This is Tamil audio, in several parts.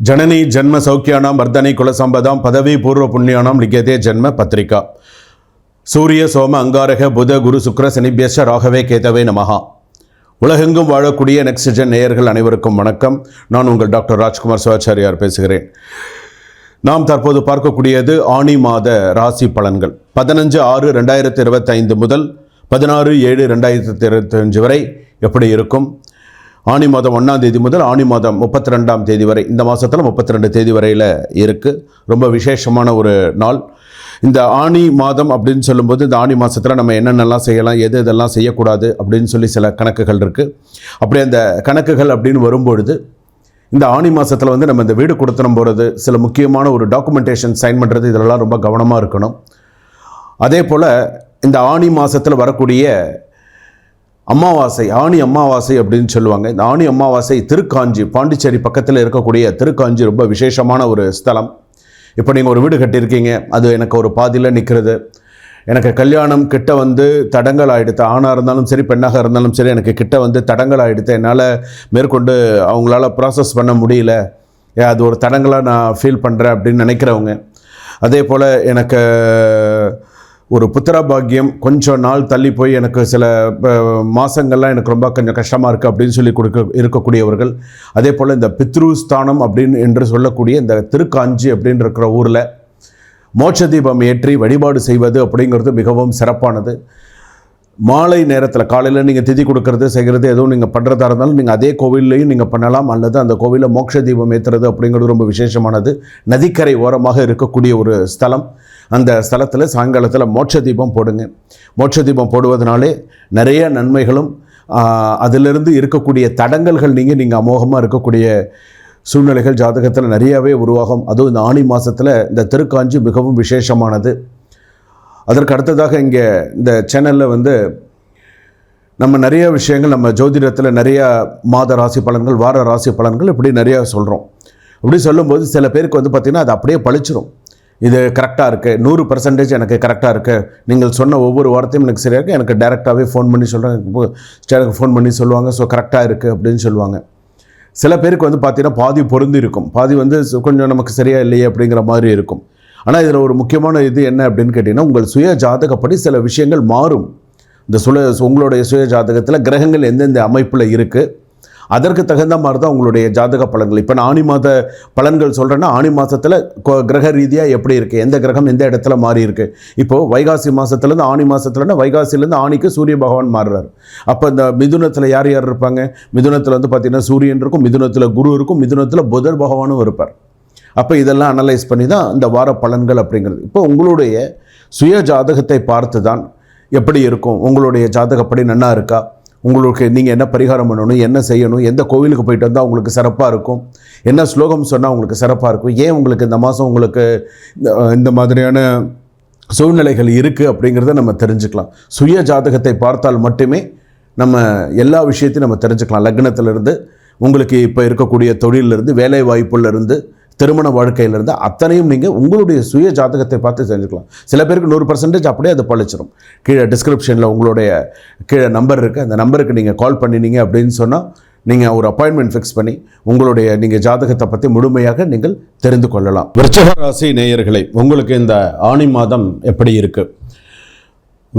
ஜனனி ஜென்ம சௌக்கியானாம் வர்தனை குலசம்பதாம் பதவி பூர்வ புண்ணியானாம் லிகதே ஜென்ம பத்திரிகா. சூரிய சோம அங்காரக புத குரு சுக்ர சனிபியஷ ராகவே கேதவே நமகா உலகெங்கும் வாழக்கூடிய நெக்ஸ்ட்ஜன் நேயர்கள் அனைவருக்கும் வணக்கம். நான் உங்கள் டாக்டர் ராஜ்குமார் சிவாச்சாரியார் பேசுகிறேன். நாம் தற்போது பார்க்கக்கூடியது ஆணி மாத ராசி பலன்கள். பதினஞ்சு ஆறு ரெண்டாயிரத்தி இருபத்தைந்து முதல் பதினாறு ஏழு ரெண்டாயிரத்தி இருபத்தஞ்சு வரை எப்படி இருக்கும்? ஆணி மாதம் ஒன்றாம் தேதி முதல் ஆணி மாதம் முப்பத்தி ரெண்டாம் தேதி வரை இந்த மாதத்தில் முப்பத்தி ரெண்டு தேதி வரையில் இருக்குது ரொம்ப விசேஷமான ஒரு நாள். இந்த ஆணி மாதம் அப்படின்னு சொல்லும்போது இந்த ஆணி மாதத்தில் நம்ம என்னென்னலாம் செய்யலாம் எது இதெல்லாம் செய்யக்கூடாது அப்படின்னு சொல்லி சில கணக்குகள் இருக்குது அப்படி அந்த கணக்குகள் அப்படின்னு வரும்பொழுது இந்த ஆணி மாதத்தில் வந்து நம்ம இந்த வீடு கொடுத்தனம் போகிறது சில முக்கியமான ஒரு டாக்குமெண்டேஷன் சைன் பண்ணுறது இதெல்லாம் ரொம்ப கவனமாக இருக்கணும். அதே போல் இந்த ஆணி மாதத்தில் வரக்கூடிய அமாவாசை ஆணி அமாவாசை அப்படின்னு சொல்லுவாங்க. இந்த ஆணி அமாவாசை திருக்காஞ்சி பாண்டிச்சேரி பக்கத்தில் இருக்கக்கூடிய திருக்காஞ்சி ரொம்ப விசேஷமான ஒரு ஸ்தலம். இப்போ நீங்கள் ஒரு வீடு கட்டியிருக்கீங்க அது எனக்கு ஒரு பாதியில் நிற்கிறது எனக்கு கல்யாணம் கிட்ட வந்து தடங்கள் ஆகிடுத்து ஆணாக இருந்தாலும் சரி பெண்ணாக இருந்தாலும் சரி எனக்கு கிட்ட வந்து தடங்கள் ஆகிடுத்து என்னால் மேற்கொண்டு அவங்களால ப்ராசஸ் பண்ண முடியல. அது ஒரு தடங்களாக நான் ஃபீல் பண்ணுறேன் அப்படின்னு நினைக்கிறவங்க. அதே போல் எனக்கு ஒரு புத்திர பாக்கியம் கொஞ்சம் நாள் தள்ளி போய் எனக்கு சில மாதங்கள்லாம் எனக்கு ரொம்ப கொஞ்சம் கஷ்டமாக இருக்குது அப்படின்னு சொல்லி கொடுக்க இருக்கக்கூடியவர்கள் அதே போல் இந்த பித்ரு ஸ்தானம் அப்படின்னு என்று சொல்லக்கூடிய இந்த திருக்காஞ்சி அப்படின்னு இருக்கிற ஊரில் மோட்ச தீபம் ஏற்றி வழிபாடு செய்வது அப்படிங்கிறது மிகவும் சிறப்பானது. மாலை நேரத்தில் காலையில் நீங்கள் திதி கொடுக்கறது செய்கிறது எதுவும் நீங்கள் பண்ணுறதா இருந்தாலும் நீங்கள் அதே கோவில்லையும் நீங்கள் பண்ணலாம். அல்லது அந்த கோவிலில் மோட்ச தீபம் ஏற்றுறது அப்படிங்கிறது ரொம்ப விசேஷமானது. நதிக்கரை ஓரமாக இருக்கக்கூடிய ஒரு ஸ்தலம். அந்த ஸ்தலத்தில் சாயங்காலத்தில் மோட்ச தீபம் போடுங்க. மோட்ச தீபம் போடுவதனாலே நிறைய நன்மைகளும் அதிலிருந்து இருக்கக்கூடிய தடங்கல்கள் நீங்கள் நீங்கள் அமோகமாக இருக்கக்கூடிய சூழ்நிலைகள் ஜாதகத்தில் நிறையாவே உருவாகும். அதுவும் இந்த ஆணி மாதத்தில் இந்த திருக்காஞ்சி மிகவும் விசேஷமானது. அதற்கு அடுத்ததாக இங்கே இந்த சேனலில் வந்து நம்ம நிறைய விஷயங்கள் நம்ம ஜோதிடத்தில் நிறையா மாத ராசி பலன்கள் வார ராசி பலன்கள் இப்படி நிறையா சொல்கிறோம் அப்படி சொல்லும்போது சில பேருக்கு வந்து பார்த்திங்கன்னா அது அப்படியே பழிச்சிரும் இது கரெக்டாக இருக்குது நூறு பர்சன்டேஜ் எனக்கு கரெக்டாக இருக்குது நீங்கள் சொன்ன ஒவ்வொரு வார்த்தையும் எனக்கு சரியாக இருக்குது எனக்கு டேரெக்டாகவே ஃபோன் பண்ணி சொல்கிறாங்க எனக்கு ஃபோன் பண்ணி சொல்லுவாங்க. ஸோ கரெக்டாக இருக்குது அப்படின்னு சொல்லுவாங்க. சில பேருக்கு வந்து பார்த்தீங்கன்னா பாதி பொருந்திருக்கும் பாதி வந்து கொஞ்சம் நமக்கு சரியாக இல்லையே அப்படிங்கிற மாதிரி இருக்கும். ஆனால் இதில் ஒரு முக்கியமான இது என்ன அப்படின்னு கேட்டிங்கன்னா உங்கள் சுய ஜாதகப்படி சில விஷயங்கள் மாறும். இந்த சுல உங்களுடைய சுய ஜாதகத்தில் கிரகங்கள் எந்தெந்த அமைப்பில் இருக்குது அதற்கு தகுந்த மாதிரி தான் உங்களுடைய ஜாதக பலன்கள். இப்போ நான் ஆணி மாத பலன்கள் சொல்கிறேன்னா ஆணி மாதத்தில் கிரக ரீதியாக எப்படி இருக்குது எந்த கிரகம் எந்த இடத்துல மாறி இருக்குது இப்போது வைகாசி மாதத்துலேருந்து ஆணி மாதத்துலன்னா வைகாசிலேருந்து ஆணிக்கு சூரிய பகவான் மாறுறாரு. அப்போ இந்த மிதுனத்தில் யார் யார் இருப்பாங்க? மிதுனத்தில் வந்து பார்த்திங்கன்னா சூரியன் இருக்கும் மிதுனத்தில் குரு இருக்கும் மிதுனத்தில் புதர் பகவானும் இருப்பார். அப்போ இதெல்லாம் அனலைஸ் பண்ணி தான் இந்த வார பலன்கள் அப்படிங்கிறது. இப்போ உங்களுடைய சுய ஜாதகத்தை பார்த்து தான் எப்படி இருக்கும்? உங்களுடைய ஜாதகப்படி நன்னா இருக்கா? உங்களுக்கு நீங்கள் என்ன பரிகாரம் பண்ணணும் என்ன செய்யணும் எந்த கோவிலுக்கு போயிட்டு வந்தால் உங்களுக்கு சிறப்பாக இருக்கும் என்ன ஸ்லோகம் சொன்னால் உங்களுக்கு சிறப்பாக இருக்கும் ஏன் உங்களுக்கு இந்த மாதம் உங்களுக்கு இந்த- இந்த மாதிரியான சூழ்நிலைகள் இருக்குது அப்படிங்கிறத நம்ம தெரிஞ்சுக்கலாம். சுய ஜாதகத்தை பார்த்தால் மட்டுமே நம்ம எல்லா விஷயத்தையும் நம்ம தெரிஞ்சுக்கலாம். லக்னத்திலிருந்து உங்களுக்கு இப்போ இருக்கக்கூடிய தொழிலிருந்து வேலை வாய்ப்புலேருந்து திருமண வாழ்க்கையிலிருந்து அத்தனையும் நீங்கள் உங்களுடைய சுய ஜாதகத்தை பார்த்து செஞ்சுக்கலாம் சில பேருக்கு நூறு பர்சன்டேஜ் அப்படியே அது பழிச்சிடும் கீழே டிஸ்கிரிப்ஷனில் உங்களுடைய கீழே நம்பர் இருக்குது அந்த நம்பருக்கு நீங்கள் கால் பண்ணினீங்க அப்படின்னு சொன்னால் நீங்கள் ஒரு அப்பாயின்மெண்ட் ஃபிக்ஸ் பண்ணி உங்களுடைய நீங்கள் ஜாதகத்தை பற்றி முழுமையாக நீங்கள் தெரிந்து கொள்ளலாம். விருச்சக ராசி நேயர்களை உங்களுக்கு இந்த ஆணி மாதம் எப்படி இருக்குது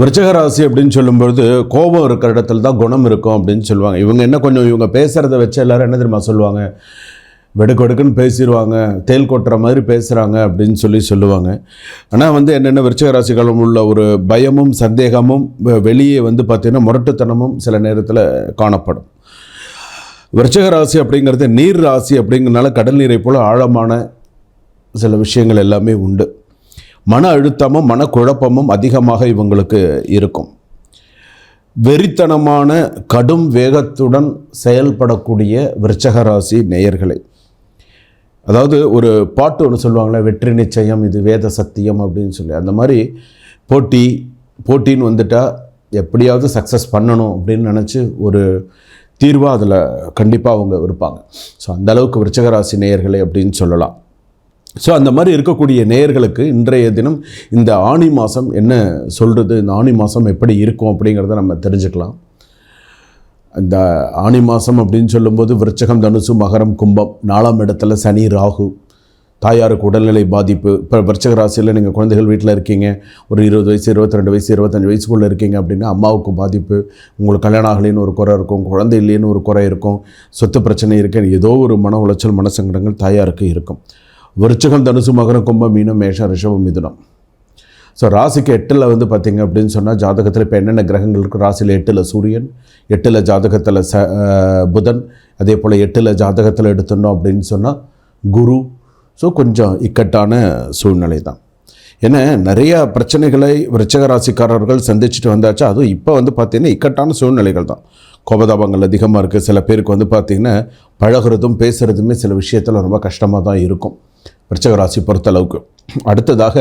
விருச்சக ராசி அப்படின்னு சொல்லும்பொழுது கோபம் இருக்கிற இடத்துல தான் குணம் இருக்கும் அப்படின்னு சொல்லுவாங்க. இவங்க என்ன கொஞ்சம் இவங்க பேசுகிறத வச்சு எல்லாரும் என்ன தெரியுமா சொல்லுவாங்க? வெடுக்கொடுக்குன்னு பேசிடுவாங்க தேல் கொட்டுற மாதிரி பேசுகிறாங்க அப்படின்னு சொல்லி சொல்லுவாங்க. ஆனால் வந்து என்னென்ன விருச்சக ராசிகளும் உள்ள ஒரு பயமும் சந்தேகமும் வெளியே வந்து பார்த்திங்கன்னா முரட்டுத்தனமும் சில நேரத்தில் காணப்படும். விருச்சக ராசி அப்படிங்கிறது நீர் ராசி அப்படிங்கிறனால கடல் நீரை போல் ஆழமான சில விஷயங்கள் எல்லாமே உண்டு. மன அழுத்தமும் மனக்குழப்பமும் அதிகமாக இவங்களுக்கு இருக்கும். வெறித்தனமான கடும் வேகத்துடன் செயல்படக்கூடிய விருச்சகராசி நேயர்களை அதாவது ஒரு பாட்டு ஒன்று சொல்லுவாங்களே வெற்றி நிச்சயம் இது வேத சத்தியம் அப்படின்னு சொல்லி. அந்த மாதிரி போட்டி போட்டின்னு வந்துட்டால் எப்படியாவது சக்ஸஸ் பண்ணணும் அப்படின்னு நினச்சி ஒரு தீர்வாக அதில் கண்டிப்பாக அவங்க இருப்பாங்க. ஸோ அந்தளவுக்கு விருச்சகராசி நேயர்களை நேயர்களே அப்படின்னு சொல்லலாம். ஸோ அந்த மாதிரி இருக்கக்கூடிய நேயர்களுக்கு இன்றைய தினம் இந்த ஆணி மாதம் என்ன சொல்கிறது இந்த ஆணி மாதம் எப்படி இருக்கும் அப்படிங்கிறத நம்ம தெரிஞ்சுக்கலாம். இந்த ஆனி மாதம் அப்படின்னு சொல்லும்போது விருச்சகம் தனுசு மகரம் கும்பம் நாலாம் இடத்துல சனி ராகு தாயாருக்கு உடல்நிலை பாதிப்பு. இப்போ விருச்சக ராசியில் நீங்கள் குழந்தைகள் வீட்டில் இருக்கீங்க. ஒரு இருபது வயசு இருபத்தி ரெண்டு வயசு இருபத்தஞ்சி வயசுக்குள்ளே இருக்கீங்க அப்படின்னா அம்மாவுக்கு பாதிப்பு. உங்களுக்கு கல்யாணம் ஆகலைன்னு ஒரு குறை இருக்கும் குழந்தை இல்லைன்னு ஒரு குறை இருக்கும் சொத்து பிரச்சனை இருக்குன்னு ஏதோ ஒரு மன உளைச்சல் மனசங்கடங்கள் தாயாருக்கு இருக்கும். விருச்சகம் தனுசு மகரம் கும்பம் மீனம் மேஷம் ரிஷபம் மிதுனம். ஸோ ராசிக்கு எட்டில் வந்து பார்த்திங்க அப்படின்னு சொன்னால் ஜாதகத்தில் இப்போ என்னென்ன கிரகங்கள் இருக்குது ராசியில் எட்டில் சூரியன் எட்டில் ஜாதகத்தில் ச புதன் அதே போல் எட்டில் ஜாதகத்தில் எடுத்துட்டோம் அப்படின்னு சொன்னால் குரு. ஸோ கொஞ்சம் இக்கட்டான சூழ்நிலை தான். ஏன்னா நிறைய பிரச்சனைகளை விருச்சக ராசிக்காரர்கள் சந்திச்சுட்டு வந்தாச்சு. அதுவும் இப்போ வந்து பார்த்திங்கன்னா இக்கட்டான சூழ்நிலைகள் தான். கோபதாபங்கள் அதிகமாக இருக்குது சில பேருக்கு வந்து பார்த்திங்கன்னா பழகுறதும் பேசுகிறதுமே சில விஷயத்தில் ரொம்ப கஷ்டமாக தான் இருக்கும். விருச்சக ராசி பொறுத்தளவுக்கு. அடுத்ததாக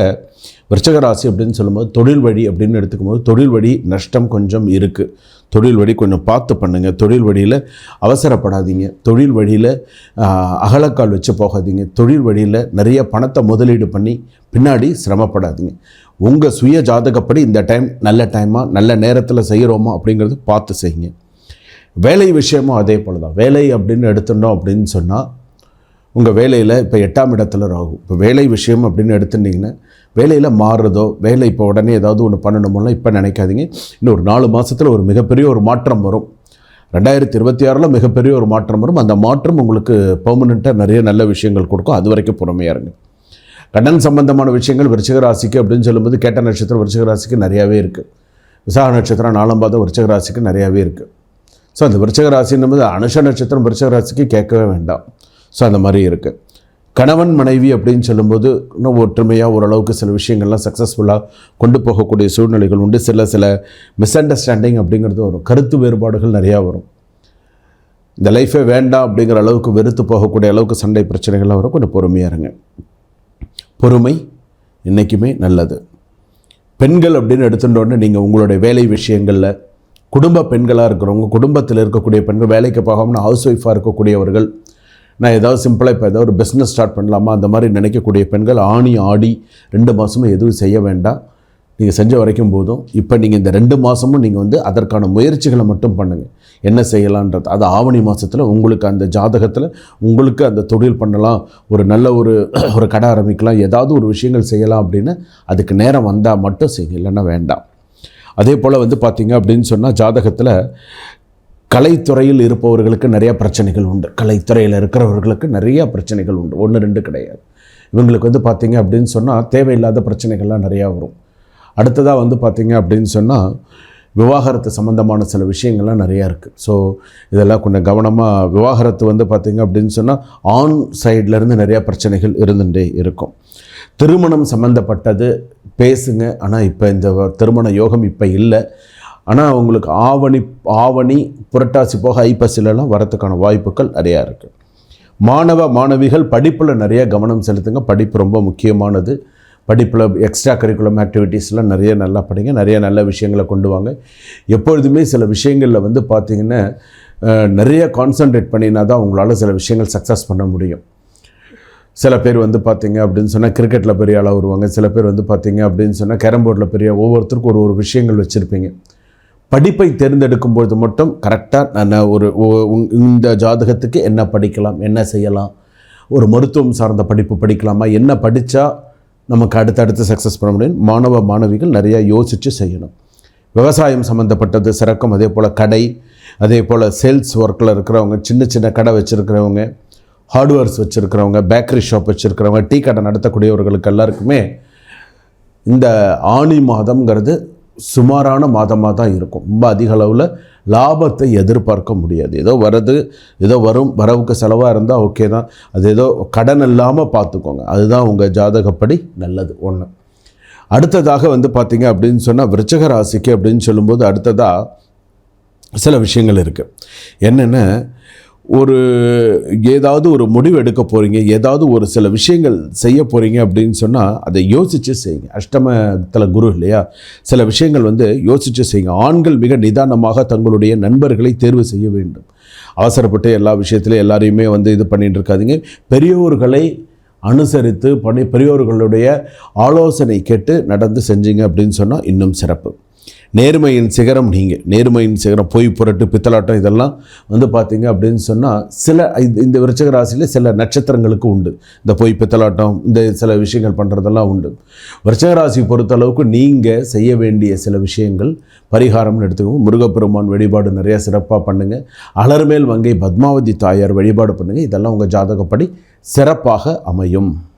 விருச்சக ராசி அப்படின்னு சொல்லும்போது தொழில் வழி அப்படின்னு எடுத்துக்கும் போது தொழில் வழி நஷ்டம் கொஞ்சம் இருக்குது தொழில் வழி கொஞ்சம் பார்த்து பண்ணுங்கள் தொழில் வழியில் அவசரப்படாதீங்க. தொழில் வழியில் அகலக்கால் வச்சு போகாதீங்க. தொழில் வழியில் நிறைய பணத்தை முதலீடு பண்ணி பின்னாடி சிரமப்படாதீங்க. உங்கள் சுய ஜாதகப்படி இந்த டைம் நல்ல டைமாக நல்ல நேரத்தில் செய்கிறோமா அப்படிங்கிறது பார்த்து செய்யுங்க. வேலை விஷயமும் அதே போல் தான் வேலை அப்படின்னு எடுத்துட்டோம் அப்படின்னு சொன்னால் உங்கள் வேலையில் இப்போ எட்டாம் இடத்துல ராகு. இப்போ வேலை விஷயம் அப்படின்னு எடுத்துட்டிங்கன்னா வேலையில் மாறுறதோ வேலை இப்போ உடனே ஏதாவது ஒன்று பண்ணணுமோலாம் இப்போ நினைக்காதீங்க. இன்னும் ஒரு நாலு மாதத்தில் ஒரு மிகப்பெரிய ஒரு மாற்றம் வரும். ரெண்டாயிரத்தி இருபத்தி ஆறில் மிகப்பெரிய ஒரு மாற்றம் வரும். அந்த மாற்றம் உங்களுக்கு பெர்மனெண்ட்டாக நிறைய நல்ல விஷயங்கள் கொடுக்கும். அது வரைக்கும் பொறுமையாக இருங்க. கடன் சம்பந்தமான விஷயங்கள் விருச்சிக ராசிக்கு அப்படின்னு சொல்லும்போது கேட்ட நட்சத்திரம் விருச்சிக ராசிக்கு நிறையாவே இருக்குது விசாக நட்சத்திரம் நாலாம் பாதம் விருச்சிக ராசிக்கு நிறையாவே இருக்குது ஸோ அந்த விருச்சக ராசின்னும் போது அனுஷ நட்சத்திரம் விருச்சக ராசிக்கு கேட்கவே வேண்டாம். ஸோ அந்த மாதிரி இருக்குது கணவன் மனைவி அப்படின்னு சொல்லும்போது இன்னும் ஒற்றுமையாக ஓரளவுக்கு சில விஷயங்கள்லாம் சக்ஸஸ்ஃபுல்லாக கொண்டு போகக்கூடிய சூழ்நிலைகள் உண்டு. சில சில மிஸ் அண்டர்ஸ்டாண்டிங் அப்படிங்கிறது வரும். கருத்து வேறுபாடுகள் நிறையா வரும். இந்த லைஃபே வேண்டாம் அப்படிங்கிற அளவுக்கு வெறுத்து போகக்கூடிய அளவுக்கு சண்டை பிரச்சனைகள்லாம் வரும். கொஞ்சம் பொறுமையாக இருங்க. பொறுமை என்றைக்குமே நல்லது. பெண்கள் அப்படின்னு எடுத்துட்டோன்னே நீங்கள் உங்களுடைய வேலை விஷயங்களில் குடும்ப பெண்களாக இருக்கிறவங்க குடும்பத்தில் இருக்கக்கூடிய பெண்கள் வேலைக்கு போகாமல் ஹவுஸ் ஒய்ஃபாக இருக்கக்கூடியவர்கள் நான் ஏதாவது சிம்பிளாக இப்போ ஏதாவது ஒரு பிஸ்னஸ் ஸ்டார்ட் பண்ணலாமா? அந்த மாதிரி நினைக்கக்கூடிய பெண்கள் ஆணி ஆடி ரெண்டு மாதமும் எதுவும் செய்ய வேண்டாம். நீங்கள் செஞ்ச வரைக்கும் போதும். இப்போ நீங்கள் இந்த ரெண்டு மாதமும் நீங்கள் வந்து அதற்கான முயற்சிகளை மட்டும் பண்ணுங்கள் என்ன செய்யலான்றது அது ஆவணி மாதத்தில் உங்களுக்கு அந்த ஜாதகத்தில் உங்களுக்கு அந்த தொழில் பண்ணலாம். ஒரு நல்ல ஒரு ஒரு கடை ஆரம்பிக்கலாம். ஏதாவது ஒரு விஷயங்கள் செய்யலாம் அப்படின்னு அதுக்கு நேரம் வந்தால் மட்டும் செய்யுங்க. இல்லைன்னா வேண்டாம். அதே போல் வந்து பார்த்தீங்க அப்படின்னு சொன்னால் ஜாதகத்தில் கலைத்துறையில் இருப்பவர்களுக்கு நிறைய பிரச்சனைகள் உண்டு. கலைத்துறையில் இருக்கிறவர்களுக்கு நிறைய பிரச்சனைகள் உண்டு. ஒன்று ரெண்டு கிடையாது. இவங்களுக்கு வந்து பார்த்தீங்க அப்படின்னு சொன்னால் தேவையில்லாத பிரச்சனைகள்லாம் நிறையா வரும். அடுத்ததாக வந்து பார்த்தீங்க அப்படின்னு சொன்னால் விவாகரத்து சம்மந்தமான சில விஷயங்கள்லாம் நிறையா இருக்குது ஸோ இதெல்லாம் கொஞ்சம் கவனமாக விவாகரத்து வந்து பார்த்தீங்க அப்படின்னு சொன்னால் ஆண் சைட்லேருந்து நிறையா பிரச்சனைகள் இருந்துகிட்டே இருக்கும். திருமணம் சம்மந்தப்பட்டது பேசுங்க. ஆனால் இப்போ இந்த திருமண யோகம் இப்போ இல்லை. ஆனால் அவங்களுக்கு ஆவணி ஆவணி புரட்டாசி போக ஐப்பசிலெலாம் வரத்துக்கான வாய்ப்புகள் நிறையா இருக்குது மாணவ மாணவிகள் படிப்பில் நிறைய கவனம் செலுத்துங்க. படிப்பு ரொம்ப முக்கியமானது. படிப்பில் எக்ஸ்ட்ரா கரிக்குலம் ஆக்டிவிட்டீஸ்லாம் நிறைய நல்லா படிங்க. நிறைய நல்ல விஷயங்களை கொண்டு வாங்க. எப்பொழுதுமே சில விஷயங்களில் வந்து பார்த்திங்கன்னா நிறைய கான்சன்ட்ரேட் பண்ணினா தான் உங்களால் சில விஷயங்கள் சக்ஸஸ் பண்ண முடியும். சில பேர் வந்து பார்த்தீங்க அப்படின்னு சொன்னால் கிரிக்கெட்டில் பெரிய ஆளாக வருவாங்க. சில பேர் வந்து பார்த்தீங்க அப்படின்னு சொன்னால் கேரம் போர்டில் பெரிய ஒவ்வொருத்தருக்கும் ஒரு ஒரு விஷயங்கள் வச்சுருப்பீங்க. படிப்பை தேர்ந்தெடுக்கும் பொழுது மட்டும் கரெக்டாக நான் ஒரு உங்- இந்த ஜாதகத்துக்கு என்ன படிக்கலாம் என்ன செய்யலாம் ஒரு மருத்துவம் சார்ந்த படிப்பு படிக்கலாமா என்ன படித்தா நமக்கு அடுத்தடுத்து சக்ஸஸ் பண்ண முடியும்? மாணவ மாணவிகள் நிறையா யோசித்து செய்யணும். விவசாயம் சம்மந்தப்பட்டது சிறக்கும். அதே போல் கடை அதே போல் சேல்ஸ் ஒர்க்கில் இருக்கிறவங்க சின்ன சின்ன கடை வச்சுருக்கிறவங்க ஹார்ட்வேர்ஸ் வச்சுருக்கிறவங்க பேக்கரி ஷாப் வச்சுருக்கிறவங்க டீ கடை நடத்தக்கூடியவர்களுக்கு எல்லாருக்குமே இந்த ஆணி மாதம்ங்கிறது சுமாரான மாதமாக தான் இருக்கும். ரொம்ப அதிக அளவில் லாபத்தை எதிர்பார்க்க முடியாது. ஏதோ வரது ஏதோ வரும் வரவுக்கு செலவாக இருந்தால் ஓகே தான். அது ஏதோ கடன் இல்லாமல் பார்த்துக்கோங்க அதுதான் உங்கள் ஜாதகப்படி நல்லது ஒன்று அடுத்ததாக வந்து பார்த்தீங்க அப்படின்னு சொன்னால் விருச்சக ராசிக்கு அப்படின்னு சொல்லும்போது அடுத்ததாக சில விஷயங்கள் இருக்குது என்னென்ன? ஒரு ஏதாவது ஒரு முடிவு எடுக்க போகிறீங்க ஏதாவது ஒரு சில விஷயங்கள் செய்ய போகிறீங்க அப்படின்னு சொன்னால் அதை யோசித்து செய்யுங்க. அஷ்டமத்தில் குரு இல்லையா? சில விஷயங்கள் வந்து யோசித்து செய்யுங்க. ஆண்கள் மிக நிதானமாக தங்களுடைய நண்பர்களை தேர்வு செய்ய வேண்டும். அவசரப்பட்டு எல்லா விஷயத்துலையும் எல்லாரையுமே வந்து இது பண்ணிகிட்டு இருக்காதிங்க. பெரியோர்களை அனுசரித்து பண்ணி பெரியோர்களுடைய ஆலோசனை கேட்டு நடந்து செஞ்சீங்க அப்படின்னு சொன்னால் இன்னும் சிறப்பு. நேர்மையின் சிகரம் நீங்கள் நேர்மையின் சிகரம் பொய் புரட்டு பித்தலாட்டம் இதெல்லாம் வந்து பார்த்தீங்க அப்படின்னு சொன்னால் சில இந்த விருச்சக ராசியில் சில நட்சத்திரங்களுக்கு உண்டு. இந்த பொய் பித்தலாட்டம் இந்த சில விஷயங்கள் பண்ணுறதெல்லாம் உண்டு. விருச்சக ராசி பொறுத்தளவுக்கு நீங்கள் செய்ய வேண்டிய சில விஷயங்கள் பரிகாரம்னு எடுத்துக்கோங்க. முருகப்பெருமான் வழிபாடு நிறையா சிறப்பாக பண்ணுங்கள் அலர்மேல் வங்கை பத்மாவதி தாயார் வழிபாடு பண்ணுங்கள் இதெல்லாம் உங்கள் ஜாதகப்படி சிறப்பாக அமையும்.